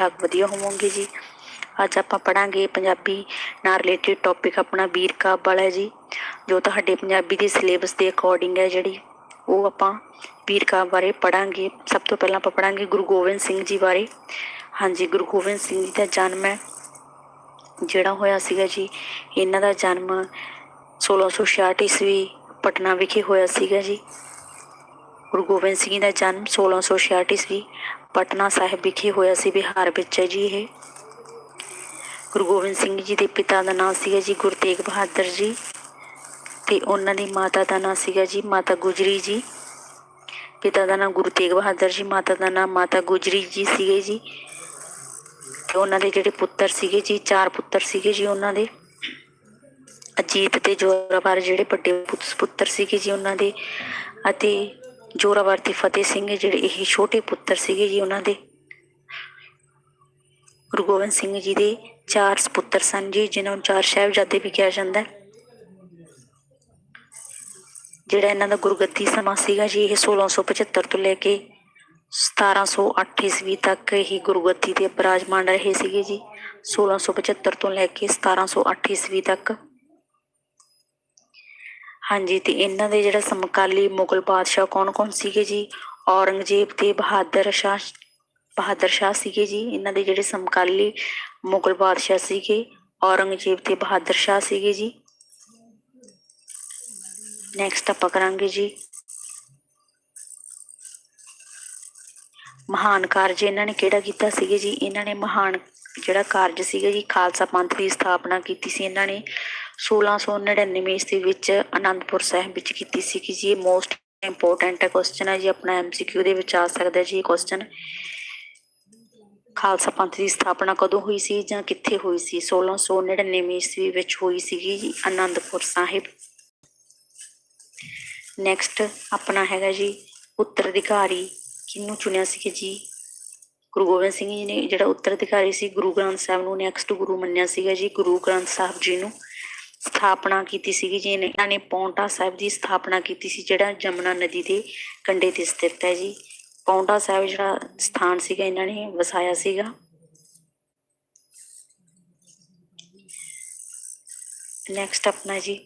ਠਾਕ ਵਧੀਆ ਹੋਵੋਗੇ ਜੀ। ਅੱਜ ਆਪਾਂ ਪੜਾਂਗੇ ਪੰਜਾਬੀ ਨਾਲ ਰਿਲੇਟਡ ਟੌਪਿਕ ਆਪਣਾ ਵੀਰ ਕਾਬ ਵਾਲਾ ਹੈ ਜੀ, ਜੋ ਤੁਹਾਡੇ ਪੰਜਾਬੀ ਦੇ ਸਿਲੇਬਸ ਦੇ ਅਕੋਰਡਿੰਗ ਹੈ ਜਿਹੜੀ, ਉਹ ਆਪਾਂ ਵੀਰ ਕਾਬ ਬਾਰੇ ਪੜਾਂਗੇ। ਸਭ ਤੋਂ ਪਹਿਲਾਂ ਆਪਾਂ ਪੜਾਂਗੇ ਗੁਰੂ ਗੋਬਿੰਦ ਸਿੰਘ ਜੀ ਬਾਰੇ। ਹਾਂਜੀ, ਗੁਰੂ ਗੋਬਿੰਦ ਸਿੰਘ ਜੀ ਦਾ ਜਨਮ ਹੈ। ਜਿਹੜਾ ਹੋਇਆ ਸੀਗਾ ਜੀ, ਇਹਨਾਂ ਦਾ ਜਨਮ 1666 ਈਸਵੀ ਪਟਨਾ ਵਿਖੇ ਹੋਇਆ ਸੀਗਾ ਜੀ। ਗੁਰੂ ਗੋਬਿੰਦ ਸਿੰਘ ਜੀ ਦਾ ਜਨਮ 1666 ਈਸਵੀ ਪਟਨਾ ਸਾਹਿਬ ਵਿਖੇ ਹੋਇਆ ਸੀ ਬਿਹਾਰ ਵਿੱਚ ਹੈ ਜੀ ਇਹ। ਗੁਰੂ ਗੋਬਿੰਦ ਸਿੰਘ ਜੀ ਦੇ ਪਿਤਾ ਦਾ ਨਾਮ ਸੀਗਾ ਜੀ ਗੁਰੂ ਤੇਗ ਬਹਾਦਰ ਜੀ ਤੇ ਉਹਨਾਂ ਦੀ ਮਾਤਾ ਦਾ ਨਾਮ ਸੀਗਾ ਜੀ ਮਾਤਾ ਗੁਜਰੀ ਜੀ। ਪਿਤਾ ਦਾ ਨਾਮ ਗੁਰੂ ਤੇਗ ਬਹਾਦਰ ਜੀ, ਮਾਤਾ ਦਾ ਨਾਮ ਮਾਤਾ ਗੁਜਰੀ ਜੀ ਸੀਗੇ ਜੀ। ਤੇ ਉਹਨਾਂ ਦੇ ਜਿਹੜੇ ਪੁੱਤਰ ਸੀਗੇ ਜੀ, ਚਾਰ ਪੁੱਤਰ ਸੀਗੇ ਜੀ ਉਹਨਾਂ ਦੇ। ਅਜੀਤ ਤੇ ਜੋਰਾਵਰ ਜਿਹੜੇ ਵੱਡੇ ਪੁੱਤਰ ਸੀਗੇ ਜੀ ਉਹਨਾਂ ਦੇ। ਅਤੇ ਜੋਰਾਵਰ ਤੇ ਫਤਿਹ ਸਿੰਘ ਜਿਹੜੇ ਇਹ ਛੋਟੇ ਪੁੱਤਰ ਸੀਗੇ ਜੀ, ਉਹਨਾਂ ਦੇ। ਗੁਰੂ ਗੋਬਿੰਦ ਸਿੰਘ ਜੀ ਦੇ ਚਾਰ ਸੁਪੁੱਤਰ ਸਨ ਜੀ, ਜਿਨ੍ਹਾਂ ਨੂੰ ਚਾਰ ਸਾਹਿਬਜ਼ਾਦੇ ਵੀ ਕਿਹਾ ਜਾਂਦਾ ਹੈ। ਜਿਹੜਾ ਇਹਨਾਂ ਦਾ ਗੁਰਗੱਦੀ ਸਮਾਂ ਸੀਗਾ ਜੀ, ਇਹ 1675 ਤੋਂ ਲੈ ਕੇ 1708 ਈਸਵੀ ਤੱਕ ਹੀ ਗੁਰਗੱਦੀ ਤੇ ਬਰਾਜਮਾਨ ਰਹੇ ਸੀਗੇ ਜੀ। 1675 ਤੋਂ ਲੈ ਕੇ 1708 ਈਸਵੀ ਤੱਕ ਹਾਂਜੀ, ਤੇ ਇਹਨਾਂ ਦੇ ਜਿਹੜਾ ਸਮਕਾਲੀ ਮੁਗਲ ਬਾਦਸ਼ਾਹ ਕੌਣ-ਕੌਣ ਸੀਗੇ ਜੀ? ਔਰੰਗਜ਼ੇਬ ਤੇ ਬਹਾਦਰ ਸ਼ਾਹ ਬਹਾਦਰ ਸ਼ਾਹ ਸੀਗੇ ਜੀ। ਇਹਨਾਂ ਦੇ ਜਿਹੜੇ ਸਮਕਾਲੀ ਮੁਗਲ ਬਾਦਸ਼ਾਹ ਸੀਗੇ, ਔਰੰਗਜ਼ੇਬ ਤੇ ਬਹਾਦਰ ਸ਼ਾਹ ਸੀਗੇ ਜੀ। ਨੈਕਸਟ ਆਪਾਂ ਕਰਾਂਗੇ ਜੀ। ਮਹਾਨ ਕਾਰਜ ਇਹਨਾਂ ਨੇ ਕਿਹੜਾ ਕੀਤਾ ਸੀਗੇ ਜੀ? ਇਹਨਾਂ ਨੇ ਮਹਾਨ ਜਿਹੜਾ ਕਾਰਜ ਸੀਗਾ ਜੀ, ਖਾਲਸਾ ਪੰਥ ਦੀ ਸਥਾਪਨਾ ਕੀਤੀ ਸੀ ਇਹਨਾਂ ਨੇ। 1699 ਈਸਵੀ ਵਿੱਚ ਆਨੰਦਪੁਰ ਸਾਹਿਬ ਵਿੱਚ ਕੀਤੀ ਸੀ ਕਿ ਜੀ। ਇਹ ਮੋਸਟ ਇੰਪੋਰਟੈਂਟ ਕੁਐਸਚਨ ਹੈ ਜੀ। ਆਪਣਾ ਐਮਸੀਕਿਊ ਦੇ ਵਿੱਚ ਆ ਸਕਦਾ ਜੀ ਇਹ ਕੁਐਸਚਨ ਖਾਲਸਾ ਪੰਥ ਦੀ ਸਥਾਪਨਾ ਕਦੋਂ ਹੋਈ ਸੀ ਜਾਂ ਕਿੱਥੇ ਹੋਈ ਸੀ? 1699 ਈਸਵੀ ਵਿੱਚ ਹੋਈ ਸੀਗੀ ਜੀ ਆਨੰਦਪੁਰ ਸਾਹਿਬ। ਨੈਕਸਟ ਆਪਣਾ ਹੈਗਾ ਜੀ ਉੱਤਰਾਧਿਕਾਰੀ। ਕਿਹਨੂੰ ਚੁਣਿਆ ਸੀ ਜੀ? ਗੁਰੂ ਗੋਬਿੰਦ ਸਿੰਘ ਜੀ ਨੇ ਜਿਹੜਾ ਉੱਤਰਾਧਿਕਾਰੀ ਸੀ, ਗੁਰੂ ਗ੍ਰੰਥ ਸਾਹਿਬ ਨੂੰ ਨੈਕਸਟ ਗੁਰੂ ਮੰਨਿਆ ਸੀਗਾ ਜੀ, ਗੁਰੂ ਗ੍ਰੰਥ ਸਾਹਿਬ ਜੀ ਨੂੰ। ਸਥਾਪਨਾ ਕੀਤੀ ਸੀਗੀ ਜੀ, ਇਹਨਾਂ ਨੇ ਪੌਂਟਾ ਸਾਹਿਬ ਦੀ ਸਥਾਪਨਾ ਕੀਤੀ ਸੀ, ਜਿਹੜਾ ਜਮਨਾ ਨਦੀ ਦੇ ਕੰਢੇ ਤੇ ਸਥਿਤ ਹੈ ਜੀ। ਪੌਂਟਾ ਸਾਹਿਬ ਜਿਹੜਾ ਸਥਾਨ ਸੀਗਾ, ਇਹਨਾਂ ਨੇ ਵਸਾਇਆ ਸੀਗਾ। ਨੈਕਸਟ ਆਪਣਾ ਜੀ,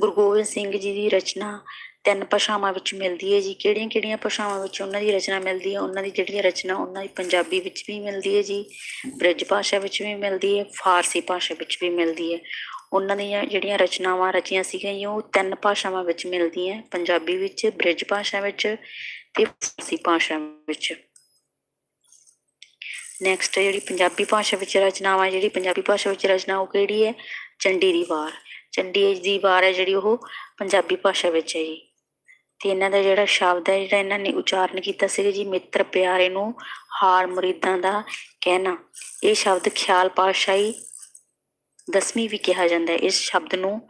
ਗੁਰੂ ਗੋਬਿੰਦ ਸਿੰਘ ਜੀ ਦੀ ਰਚਨਾ ਤਿੰਨ ਭਾਸ਼ਾਵਾਂ ਵਿੱਚ ਮਿਲਦੀ ਹੈ ਜੀ। ਕਿਹੜੀਆਂ ਕਿਹੜੀਆਂ ਭਾਸ਼ਾਵਾਂ ਵਿੱਚ ਉਹਨਾਂ ਦੀ ਰਚਨਾ ਮਿਲਦੀ ਹੈ ਉਹਨਾਂ ਦੀ ਜਿਹੜੀਆਂ ਰਚਨਾ ਉਹਨਾਂ ਦੀ ਪੰਜਾਬੀ ਵਿੱਚ ਵੀ ਮਿਲਦੀ ਹੈ ਜੀ ਬ੍ਰਿਜ ਭਾਸ਼ਾ ਵਿੱਚ ਵੀ ਮਿਲਦੀ ਹੈ ਫਾਰਸੀ ਭਾਸ਼ਾ ਵਿੱਚ ਵੀ ਮਿਲਦੀ ਹੈ। ਉਹਨਾਂ ਦੀਆਂ ਜਿਹੜੀਆਂ ਰਚਨਾਵਾਂ ਰਚੀਆਂ ਸੀਗੀਆਂ ਜੀ, ਉਹ ਤਿੰਨ ਭਾਸ਼ਾਵਾਂ ਵਿੱਚ ਮਿਲਦੀਆਂ ਪੰਜਾਬੀ ਵਿੱਚ ਬ੍ਰਿਜ ਭਾਸ਼ਾ ਵਿੱਚ ਤੇ ਫਾਰਸੀ ਭਾਸ਼ਾ ਵਿੱਚ। ਨੈਕਸਟ ਜਿਹੜੀ ਪੰਜਾਬੀ ਭਾਸ਼ਾ ਵਿੱਚ ਰਚਨਾਵਾਂ ਜਿਹੜੀ ਪੰਜਾਬੀ ਭਾਸ਼ਾ ਵਿੱਚ ਰਚਨਾ ਉਹ ਕਿਹੜੀ ਹੈ? ਚੰਡੀ ਦੀ ਵਾਰ ਚੰਡੀ ਦੀ ਵਾਰ ਹੈ ਜਿਹੜੀ ਉਹ ਪੰਜਾਬੀ ਭਾਸ਼ਾ ਵਿੱਚ ਹੈ ਜੀ। ਤੇ ਇਹਨਾਂ ਦਾ ਜਿਹੜਾ ਸ਼ਬਦ ਹੈ, ਜਿਹੜਾ ਇਹਨਾਂ ਨੇ ਉਚਾਰਨ ਕੀਤਾ ਸੀਗਾ ਜੀ, ਮਿੱਤਰ ਪਿਆਰੇ ਨੂੰ ਹਾਰ ਮੁਰੀਦਾਂ ਦਾ ਕਹਿਣਾ। ਇਹ ਸ਼ਬਦ ਖਿਆਲ ਪਾਤਸ਼ਾਹੀ ਦਸਵੀਂ ਵੀ ਕਿਹਾ ਜਾਂਦਾ ਹੈ। ਇਸ ਸ਼ਬਦ ਨੂੰ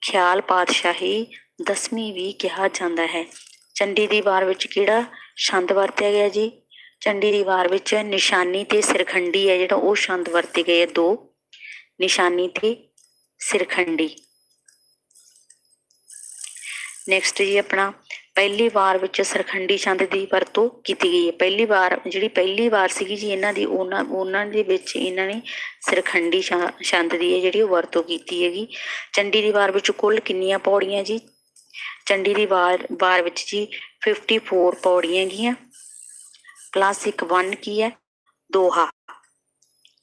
ਖਿਆਲ ਪਾਤਸ਼ਾਹੀ ਦਸਵੀਂ ਵੀ ਕਿਹਾ ਜਾਂਦਾ ਹੈ। ਚੰਡੀ ਦੀ ਵਾਰ ਵਿੱਚ ਕਿਹੜਾ ਛੰਦ ਵਰਤਿਆ ਗਿਆ ਜੀ? ਚੰਡੀ ਦੀ ਵਾਰ ਵਿੱਚ ਨਿਸ਼ਾਨੀ ਤੇ ਸਿਰਖੰਡੀ ਹੈ, ਜਿਹੜਾ ਉਹ ਛੰਦ ਵਰਤੇ ਗਏ ਆ ਦੋ। ਨਿਸ਼ਾਨੀ ਤੇ ਸਿਰਖੰਡੀ। ਨੈਕਸਟ ਜੀ ਆਪਣਾ ਪਹਿਲੀ ਵਾਰ ਵਿੱਚ ਸਰਖੰਡੀ ਛੰਦ ਦੀ ਵਰਤੋਂ ਕੀਤੀ ਗਈ ਹੈ। ਪਹਿਲੀ ਵਾਰ ਜਿਹੜੀ ਪਹਿਲੀ ਵਾਰ ਸੀਗੀ ਜੀ, ਇਹਨਾਂ ਦੀ ਉਹਨਾਂ ਉਹਨਾਂ ਦੇ ਵਿੱਚ ਇਹਨਾਂ ਨੇ ਸਰਖੰਡੀ ਛਾ- ਛੰਦ ਦੀ ਹੈ ਜਿਹੜੀ ਉਹ ਵਰਤੋਂ ਕੀਤੀ ਹੈਗੀ। ਚੰਡੀ ਦੀ ਵਾਰ ਵਿੱਚ ਕੁੱਲ ਕਿੰਨੀਆਂ ਪੌੜੀਆਂ ਜੀ? ਚੰਡੀ ਦੀ ਵਾਰ ਵਾਰ ਵਿੱਚ ਜੀ 54 ਪੌੜੀਆਂ ਹੈਗੀਆਂ। ਪਲੱਸ ਇੱਕ 1 ਕੀ ਹੈ? ਦੋਹਾ।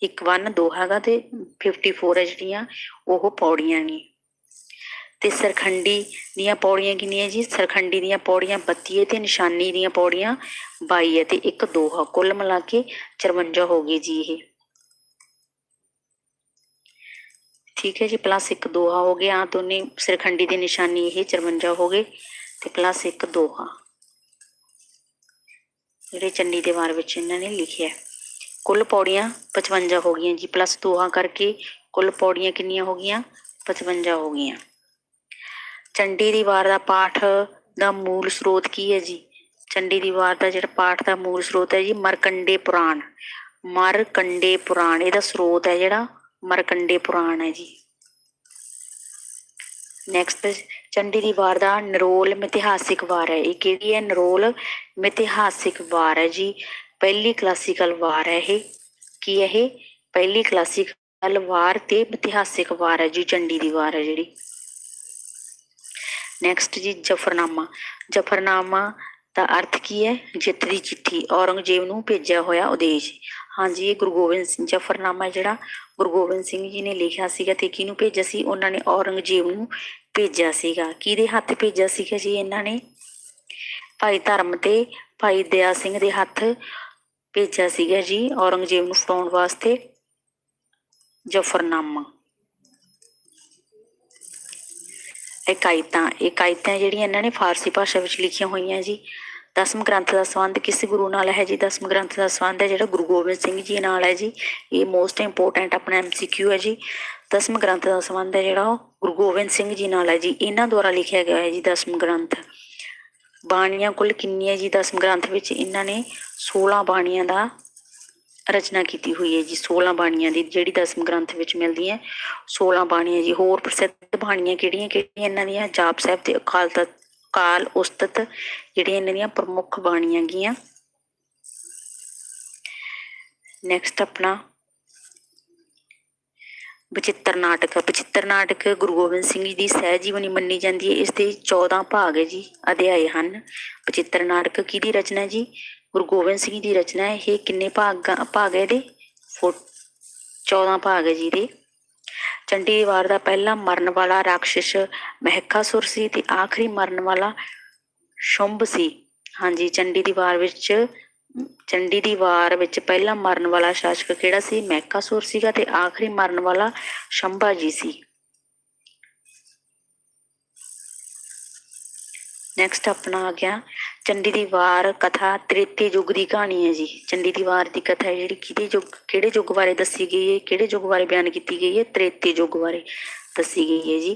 ਇੱਕ 1 ਦੋਹਾ ਹੈਗਾ ਤੇ 54 ਹੈ ਜਿਹੜੀਆਂ ਉਹ ਪੌੜੀਆਂ ਨੇ। ਤੇ ਸਰਖੰਡੀ ਦੀਆਂ ਪੌੜੀਆਂ ਕਿੰਨੀਆਂ ਜੀ? ਸਰਖੰਡੀ ਦੀਆਂ ਪੌੜੀਆਂ 32 ਹੈ ਤੇ ਨਿਸ਼ਾਨੀ ਦੀਆਂ ਪੌੜੀਆਂ 22 ਹੈ ਤੇ ਇੱਕ ਦੋਹਾ ਕੁੱਲ ਮਿਲਾ ਕੇ 54 ਹੋ ਗਏ ਜੀ ਇਹ। ਠੀਕ ਹੈ ਜੀ ਪਲੱਸ ਇੱਕ ਦੋਹਾ ਹੋ ਗਿਆ ਆ ਦੋਨੇ ਸਰਖੰਡੀ ਦੀ ਨਿਸ਼ਾਨੀ ਇਹ 54 ਹੋ ਗਏ ਤੇ ਪਲੱਸ ਇੱਕ ਦੋਹਾ ਜਿਹੜੇ ਚੰਡੀ ਦੇ ਵਾਰ ਵਿੱਚ ਇਹਨਾਂ ਨੇ ਲਿਖਿਆ ਕੁੱਲ ਪੌੜੀਆਂ 55 ਹੋ ਗਈਆਂ ਜੀ। ਪਲੱਸ ਦੋਹਾ ਕਰਕੇ ਕੁੱਲ ਪੌੜੀਆਂ ਕਿੰਨੀਆਂ ਹੋ ਗਈਆਂ? 55 ਹੋ ਗਈਆਂ। ਚੰਡੀ ਦੀ ਵਾਰ ਦਾ ਪਾਠ ਦਾ ਮੂਲ ਸਰੋਤ ਕੀ ਹੈ ਜੀ? ਚੰਡੀ ਦੀ ਵਾਰ ਦਾ ਜਿਹੜਾ ਪਾਠ ਦਾ ਮੂਲ ਸਰੋਤ ਹੈ ਜੀ, ਮਰਕੰਡੇ ਪੁਰਾਣ। ਮਰਕੰਡੇ ਪੁਰਾਣ, ਇਹਦਾ ਸਰੋਤ ਹੈ ਜਿਹੜਾ ਮਰਕੰਡੇ ਪੁਰਾਣ ਹੈ ਜੀ। ਨੈਕਸਟ ਚੰਡੀ ਦੀ ਵਾਰ ਦਾ ਨਰੋਲ ਮਿਥਿਹਾਸਿਕ ਵਾਰ ਹੈ। ਇਹ ਕਿਹੜੀ ਹੈ? ਨਰੋਲ ਮਿਥਿਹਾਸਿਕ ਵਾਰ ਹੈ ਜੀ। ਪਹਿਲੀ ਕਲਾਸੀਕਲ ਵਾਰ ਹੈ ਇਹ। ਕੀ ਹੈ ਇਹ? ਪਹਿਲੀ ਕਲਾਸੀਕਲ ਵਾਰ ਤੇ ਇਤਿਹਾਸਿਕ ਵਾਰ ਹੈ ਜੀ, ਚੰਡੀ ਦੀ ਵਾਰ ਹੈ ਜਿਹੜੀ। ਨੈਕਸਟ ਜੀ ਜਫਰਨਾਮਾ। ਜਫਰਨਾਮਾ ਦਾ ਅਰਥ ਕੀ ਹੈ? ਜਿੱਤ ਦੀ ਚਿੱਠੀ। ਔਰੰਗਜ਼ੇਬ ਨੂੰ ਭੇਜਿਆ ਹੋਇਆ ਉਦੇਸ਼। ਹਾਂਜੀ, ਇਹ ਗੁਰੂ ਗੋਬਿੰਦ ਸਿੰਘ ਜਫਰਨਾਮਾ ਜਿਹੜਾ। ਗੁਰੂ ਗੋਬਿੰਦ ਸਿੰਘ ਜੀ ਨੇ ਲਿਖਿਆ ਸੀਗਾ ਤੇ ਕਿਹਨੂੰ ਭੇਜਿਆ ਸੀ? ਉਹਨਾਂ ਨੇ ਔਰੰਗਜ਼ੇਬ ਨੂੰ ਭੇਜਿਆ ਸੀਗਾ। ਕਿਹਦੇ ਹੱਥ ਭੇਜਿਆ ਸੀਗਾ ਜੀ ਇਹਨਾਂ ਨੇ? ਭਾਈ ਧਰਮ ਤੇ ਭਾਈ ਦਇਆ ਸਿੰਘ ਦੇ ਹੱਥ ਭੇਜਿਆ ਸੀਗਾ ਜੀ ਔਰੰਗਜ਼ੇਬ ਨੂੰ ਫੜਾਉਣ ਵਾਸਤੇ ਜਫਰਨਾਮਾ। ਇਕਾਇਤਾਂ ਇਕਾਇਤਾਂ ਜਿਹੜੀਆਂ ਇਹਨਾਂ ਨੇ ਫਾਰਸੀ ਭਾਸ਼ਾ ਵਿੱਚ ਲਿਖੀਆਂ ਹੋਈਆਂ ਜੀ। ਦਸਮ ਗ੍ਰੰਥ ਦਾ ਸੰਬੰਧ ਕਿਸ ਗੁਰੂ ਨਾਲ ਹੈ ਜੀ। ਦਸਮ ਗ੍ਰੰਥ ਦਾ ਸੰਬੰਧ ਹੈ ਜਿਹੜਾ ਗੁਰੂ ਗੋਬਿੰਦ ਸਿੰਘ ਜੀ ਨਾਲ ਹੈ ਜੀ। ਇਹ ਮੋਸਟ ਇੰਪੋਰਟੈਂਟ ਆਪਣਾ ਐਮਸੀਕਿਊ ਹੈ ਜੀ। ਦਸਮ ਗ੍ਰੰਥ ਦਾ ਸੰਬੰਧ ਹੈ ਜਿਹੜਾ ਉਹ ਗੁਰੂ ਗੋਬਿੰਦ ਸਿੰਘ ਜੀ ਨਾਲ ਹੈ ਜੀ। ਇਹਨਾਂ ਦੁਆਰਾ ਲਿਖਿਆ ਗਿਆ ਹੈ ਜੀ ਦਸਮ ਗ੍ਰੰਥ। ਬਾਣੀਆਂ ਕੁੱਲ ਕਿੰਨੀਆਂ ਜੀ? ਦਸਮ ਗ੍ਰੰਥ ਵਿੱਚ ਇਹਨਾਂ ਨੇ 16 ਬਾਣੀਆਂ ਦਾ ਰਚਨਾ ਕੀਤੀ ਹੋਈ ਹੈ ਜੀ 16 ਬਾਣੀਆਂ ਦੀ, ਜਿਹੜੀ ਦਸਮ ਗ੍ਰੰਥ ਵਿੱਚ ਮਿਲਦੀ ਹੈ। 16 ਬਾਣੀਆਂ ਜੀ, ਹੋਰ ਪ੍ਰਸਿੱਧ ਬਾਣੀਆਂ ਕਿਹੜੀਆਂ ਕਿਹੜੀਆਂ ਇਹਨਾਂ ਦੀਆਂ? ਜਾਪ ਸਾਹਿਬ ਤੇ ਅਕਾਲ ਤਖਤ ਕਾਲ ਉਸਤਤ, ਜਿਹੜੀਆਂ ਇਹਨਾਂ ਦੀਆਂ ਪ੍ਰਮੁੱਖ ਬਾਣੀਆਂ ਗੀਆਂ। ਨੈਕਸਟ ਆਪਣਾ ਬਚਿੱਤਰ ਨਾਟਕ। ਬਚਿੱਤਰ ਨਾਟਕ ਗੁਰੂ ਗੋਬਿੰਦ ਸਿੰਘ ਜੀ ਦੀ ਸਹਿ ਜੀਵਨੀ ਮੰਨੀ ਜਾਂਦੀ ਹੈ। ਇਸ ਦੇ 14 ਭਾਗ ਹੈ ਜੀ, ਅਧਿਆਏ ਹਨ। ਬਚਿੱਤਰ ਨਾਟਕ ਕਿਹਦੀ ਰਚਨਾ ਜੀ? ਗੁਰੂ ਗੋਬਿੰਦ ਸਿੰਘ ਦੀ ਰਚਨਾ ਹੈ। ਇਹ ਕਿੰਨੇ ਭਾਗ ਭਾਗ ਹੈ ਇਹਦੇ? 14 ਭਾਗ ਹੈ ਜੀ ਦੇ ਚੰਡੀ ਦੀ ਵਾਰ ਦਾ ਪਹਿਲਾ ਮਰਨ ਵਾਲਾ ਰਾਖਸ਼ ਮਹਿਕਾਸੁਰ ਸੀ ਤੇ ਆਖਰੀ ਮਰਨ ਵਾਲਾ ਸ਼ੁੰਭ ਸੀ। ਹਾਂਜੀ, ਚੰਡੀ ਦੀ ਵਾਰ ਵਿੱਚ, ਚੰਡੀ ਦੀ ਵਾਰ ਵਿੱਚ ਪਹਿਲਾ ਮਰਨ ਵਾਲਾ ਸ਼ਾਸਕ ਕਿਹੜਾ ਸੀ? ਮਹਿਕਾਸੁਰ ਸੀਗਾ ਤੇ ਆਖਰੀ ਮਰਨ ਵਾਲਾ ਸ਼ੰਭਾ ਜੀ ਸੀ। ਨੈਕਸਟ ਆਪਣਾ ਆ ਗਿਆ। ਚੰਡੀ ਦੀ ਵਾਰ ਕਥਾ ਤ੍ਰੇਤੇ ਯੁੱਗ ਦੀ ਕਹਾਣੀ ਹੈ ਜੀ। ਚੰਡੀ ਦੀ ਵਾਰ ਦੀ ਕਥਾ ਹੈ ਜਿਹੜੀ ਕਿਹਦੇ ਯੁੱਗ, ਕਿਹੜੇ ਯੁੱਗ ਬਾਰੇ ਦੱਸੀ ਗਈ ਹੈ, ਕਿਹੜੇ ਯੁੱਗ ਬਾਰੇ ਬਿਆਨ ਕੀਤੀ ਗਈ ਹੈ, ਤ੍ਰੇਤੇ ਯੁੱਗ ਬਾਰੇ ਦੱਸੀ ਗਈ ਹੈ ਜੀ।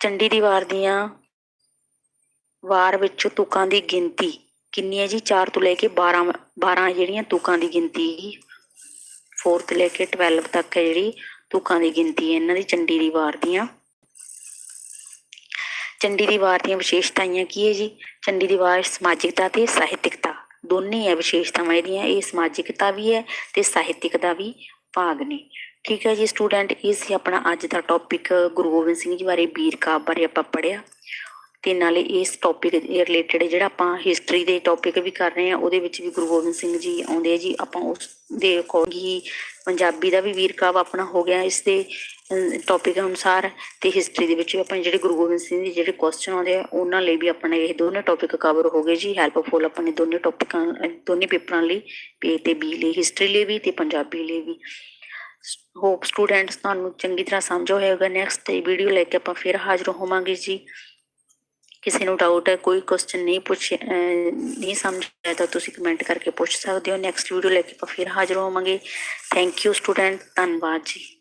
ਚੰਡੀ ਦੀ ਵਾਰ ਦੀਆਂ ਵਾਰ ਵਿੱਚ ਤੁਕਾਂ ਦੀ ਗਿਣਤੀ ਕਿੰਨੀ ਹੈ ਜੀ? 4 ਤੋਂ ਲੈ ਕੇ 12 12 ਜਿਹੜੀਆਂ ਤੁਕਾਂ ਦੀ ਗਿਣਤੀ ਹੈਗੀ। 4 ਤੋਂ ਲੈ ਕੇ 12 ਤੱਕ ਹੈ ਜਿਹੜੀ ਤੁਕਾਂ ਦੀ ਗਿਣਤੀ ਹੈ ਇਹਨਾਂ ਦੀ ਚੰਡੀ ਦੀ ਵਾਰ ਦੀਆਂ। ਚੰਡੀ ਦੀ ਵਾਰ ਦੀਆਂ ਵਿਸ਼ੇਸ਼ਤਾਵਾਂ ਕੀ ਹੈ ਜੀ? ਚੰਡੀ ਦੀ ਵਾਰ ਸਮਾਜਿਕਤਾ ਤੇ ਸਾਹਿਤਿਕਤਾ। ਦੋਨੇ ਹੈ ਵਿਸ਼ੇਸ਼ਤਾਵਾਂ ਇਹਦੀਆਂ। ਇਹ ਸਮਾਜਿਕਤਾ ਵੀ ਹੈ ਤੇ ਸਾਹਿਤਿਕ ਦਾ ਵੀ ਭਾਗ ਨੇ। ਠੀਕ ਹੈ ਜੀ, ਸਟੂਡੈਂਟ ਇਹ ਸੀ ਆਪਣਾ ਅੱਜ ਦਾ ਟੌਪਿਕ ਗੁਰੂ ਗੋਬਿੰਦ ਸਿੰਘ ਜੀ ਬਾਰੇ ਵੀਰ ਕਾਬ ਬਾਰੇ ਆਪਾਂ ਪੜਿਆ ਤੇ ਨਾਲੇ ਇਸ ਟੌਪਿਕ ਦੇ ਰਿਲੇਟਡ ਜਿਹੜਾ ਆਪਾਂ ਹਿਸਟਰੀ ਦੇ ਟੌਪਿਕ ਵੀ ਕਰ ਰਹੇ ਹਾਂ, ਉਹਦੇ ਵਿੱਚ ਵੀ ਗੁਰੂ ਗੋਬਿੰਦ ਸਿੰਘ ਜੀ ਆਉਂਦੇ ਆ ਜੀ। ਆਪਾਂ ਉਸ ਦੇ ਅਕੋਰਡਿੰਗ ਹੀ ਪੰਜਾਬੀ ਦਾ ਵੀ ਵੀਰ ਕਾਵ ਆਪਣਾ ਹੋ ਗਿਆ ਇਸ ਦੇ ਟੌਪਿਕ ਅਨੁਸਾਰ ਤੇ ਹਿਸਟਰੀ ਦੇ ਵਿੱਚ ਆਪਾਂ ਜਿਹੜੇ ਗੁਰੂ ਗੋਬਿੰਦ ਸਿੰਘ ਦੇ ਜਿਹੜੇ ਕੁਐਸਚਨ ਆਉਂਦੇ ਆ, ਉਹਨਾਂ ਲਈ ਵੀ ਆਪਣੇ ਇਹ ਦੋਨੇ ਟੌਪਿਕ ਕਵਰ ਹੋ ਗਏ ਜੀ। ਹੈਲਪਫੁਲ ਆਪਣੇ ਦੋਨੇ ਟੌਪਿਕਾਂ ਦੋਨੇ ਪੇਪਰਾਂ ਲਈ ਪੇ ਤੇ ਬੀ ਲਈ ਹਿਸਟਰੀ ਲਈ ਵੀ ਤੇ ਪੰਜਾਬੀ ਲਈ ਵੀ। ਹੋਪ ਸਟੂਡੈਂਟਸ ਤੁਹਾਨੂੰ ਚੰਗੀ ਤਰ੍ਹਾਂ ਸਮਝ ਹੋਏਗਾ। ਨੈਕਸਟ ਵੀਡੀਓ ਲੈ ਕੇ ਆਪਾਂ ਫਿਰ ਹਾਜ਼ਰ ਹੋਵਾਂਗੇ ਜੀ। ਕਿਸੇ ਨੂੰ ਡਾਊਟ ਹੈ, ਕੋਈ ਕੁਐਸਚਨ ਨਹੀਂ ਪੁੱਛ ਨਹੀਂ ਸਮਝ ਆਇਆ ਤਾਂ ਤੁਸੀਂ ਕਮੈਂਟ ਕਰਕੇ ਪੁੱਛ ਸਕਦੇ ਹੋ। ਨੈਕਸਟ ਵੀਡੀਓ ਲੈ ਕੇ ਆਪਾਂ ਫਿਰ ਹਾਜ਼ਰ ਹੋਵਾਂਗੇ। ਥੈਂਕ ਯੂ ਸਟੂਡੈਂਟ ਧੰਨਵਾਦ ਜੀ।